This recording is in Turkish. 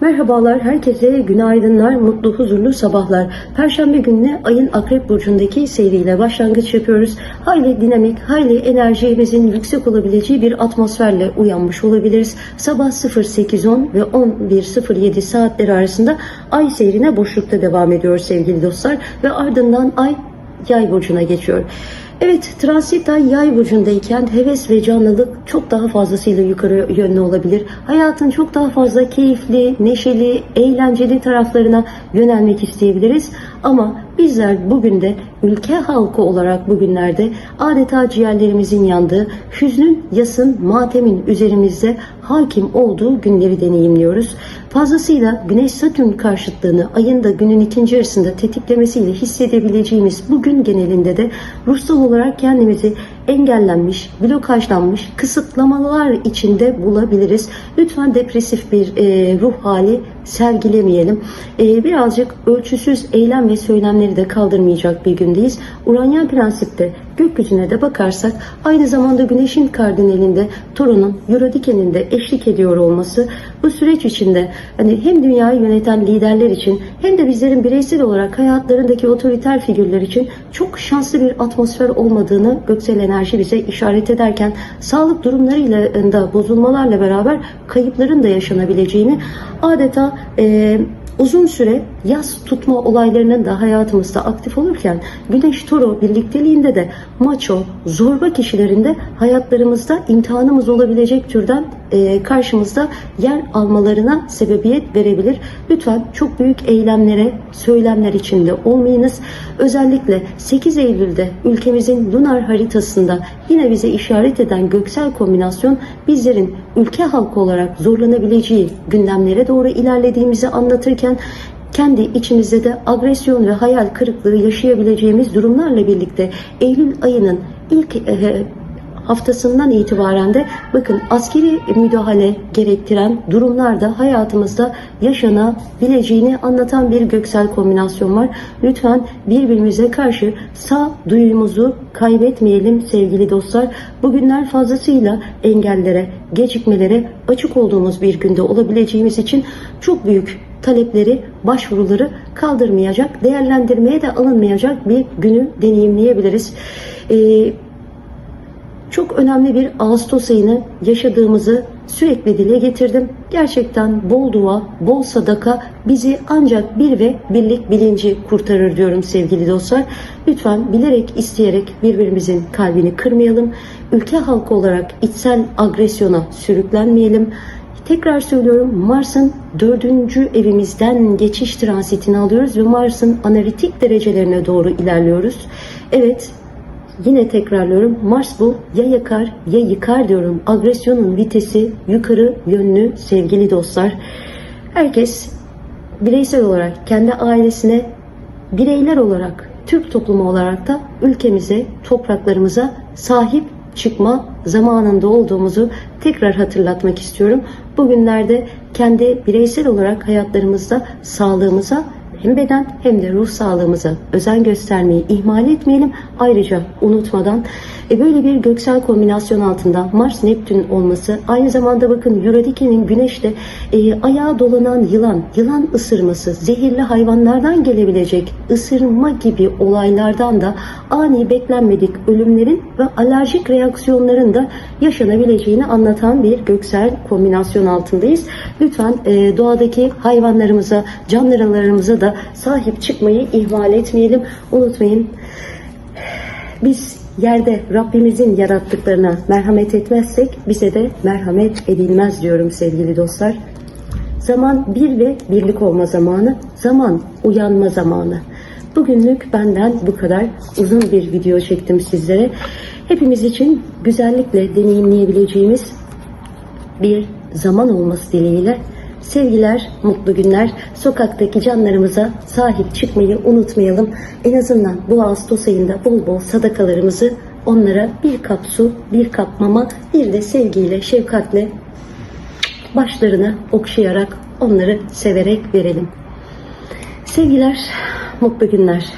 Merhabalar, herkese günaydınlar, mutlu, huzurlu sabahlar. Perşembe gününe ayın Akrep Burcu'ndaki seyriyle başlangıç yapıyoruz. Hayli dinamik, hayli enerjimizin yüksek olabileceği bir atmosferle uyanmış olabiliriz. Sabah 08.10 ve 11.07 saatleri arasında ay seyrine boşlukta devam ediyor sevgili dostlar. Ve ardından ay yay burcuna geçiyor. Evet, transit ay yay burcundayken heves ve canlılık çok daha fazlasıyla yukarı yönlü olabilir. Hayatın çok daha fazla keyifli, neşeli, eğlenceli taraflarına yönelmek isteyebiliriz. Ama bizler bugün de ülke halkı olarak bugünlerde adeta ciğerlerimizin yandığı, hüznün, yasın, matemin üzerimizde hakim olduğu günleri deneyimliyoruz. Fazlasıyla Güneş Satürn karşıtlığını ayın da günün ikinci yarısında tetiklemesiyle hissedebileceğimiz bugün genelinde de ruhsal olarak kendimizi engellenmiş, blokajlanmış, kısıtlamalar içinde bulabiliriz. Lütfen depresif bir e, ruh hali sergilemeyelim. E, birazcık ölçüsüz eylem ve söylemleri de kaldırmayacak bir gündeyiz. Uranyen prensipte gökyüzüne de bakarsak aynı zamanda güneşin kardinalinde Torun'un Eurodiken'in de eşlik ediyor olması bu süreç içinde hani hem dünyayı yöneten liderler için hem de bizlerin bireysel olarak hayatlarındaki otoriter figürler için çok şanslı bir atmosfer olmadığını göksel enerji bize işaret ederken sağlık durumlarıyla da bozulmalarla beraber kayıpların da yaşanabileceğini adeta e, uzun süre yaz tutma olaylarının da hayatımızda aktif olurken Güneş Toro birlikteliğinde de maço, zorba kişilerinde hayatlarımızda imtihanımız olabilecek türden e, karşımızda yer almalarına sebebiyet verebilir. Lütfen çok büyük eylemlere, söylemler içinde olmayınız. Özellikle 8 Eylül'de ülkemizin lunar haritasında yine bize işaret eden göksel kombinasyon bizlerin ülke halkı olarak zorlanabileceği gündemlere doğru ilerlediğimizi anlatırken kendi içimizde de agresyon ve hayal kırıklığı yaşayabileceğimiz durumlarla birlikte Eylül ayının ilk e, haftasından itibaren de bakın askeri müdahale gerektiren durumlarda hayatımızda yaşanabileceğini anlatan bir göksel kombinasyon var. Lütfen birbirimize karşı sağ duyumuzu kaybetmeyelim sevgili dostlar. Bugünler fazlasıyla engellere, gecikmelere açık olduğumuz bir günde olabileceğimiz için çok büyük talepleri, başvuruları kaldırmayacak, değerlendirmeye de alınmayacak bir günü deneyimleyebiliriz. Ee, çok önemli bir Ağustos ayını yaşadığımızı sürekli dile getirdim. Gerçekten bol dua, bol sadaka bizi ancak bir ve birlik bilinci kurtarır diyorum sevgili dostlar. Lütfen bilerek, isteyerek birbirimizin kalbini kırmayalım. Ülke halkı olarak içsel agresyona sürüklenmeyelim. Tekrar söylüyorum Mars'ın dördüncü evimizden geçiş transitini alıyoruz ve Mars'ın analitik derecelerine doğru ilerliyoruz. Evet Yine tekrarlıyorum. Mars bu ya yakar ya yıkar diyorum. Agresyonun vitesi yukarı yönlü sevgili dostlar. Herkes bireysel olarak kendi ailesine, bireyler olarak, Türk toplumu olarak da ülkemize, topraklarımıza sahip çıkma zamanında olduğumuzu tekrar hatırlatmak istiyorum. Bugünlerde kendi bireysel olarak hayatlarımızda sağlığımıza hem beden hem de ruh sağlığımıza özen göstermeyi ihmal etmeyelim. Ayrıca unutmadan e, böyle bir göksel kombinasyon altında Mars Neptün olması aynı zamanda bakın Eurodike'nin güneşte e, ayağa dolanan yılan, yılan ısırması, zehirli hayvanlardan gelebilecek ısırma gibi olaylardan da ani beklenmedik ölümlerin ve alerjik reaksiyonların da yaşanabileceğini anlatan bir göksel kombinasyon altındayız. Lütfen e, doğadaki hayvanlarımıza, canlılarımıza da sahip çıkmayı ihmal etmeyelim. Unutmayın biz yerde Rabbimizin yarattıklarına merhamet etmezsek bize de merhamet edilmez diyorum sevgili dostlar. Zaman bir ve birlik olma zamanı, zaman uyanma zamanı. Bugünlük benden bu kadar uzun bir video çektim sizlere. Hepimiz için güzellikle deneyimleyebileceğimiz bir zaman olması dileğiyle Sevgiler, mutlu günler. Sokaktaki canlarımıza sahip çıkmayı unutmayalım. En azından bu Ağustos ayında bol bol sadakalarımızı onlara bir kap su, bir kap mama, bir de sevgiyle, şefkatle başlarını okşayarak onları severek verelim. Sevgiler, mutlu günler.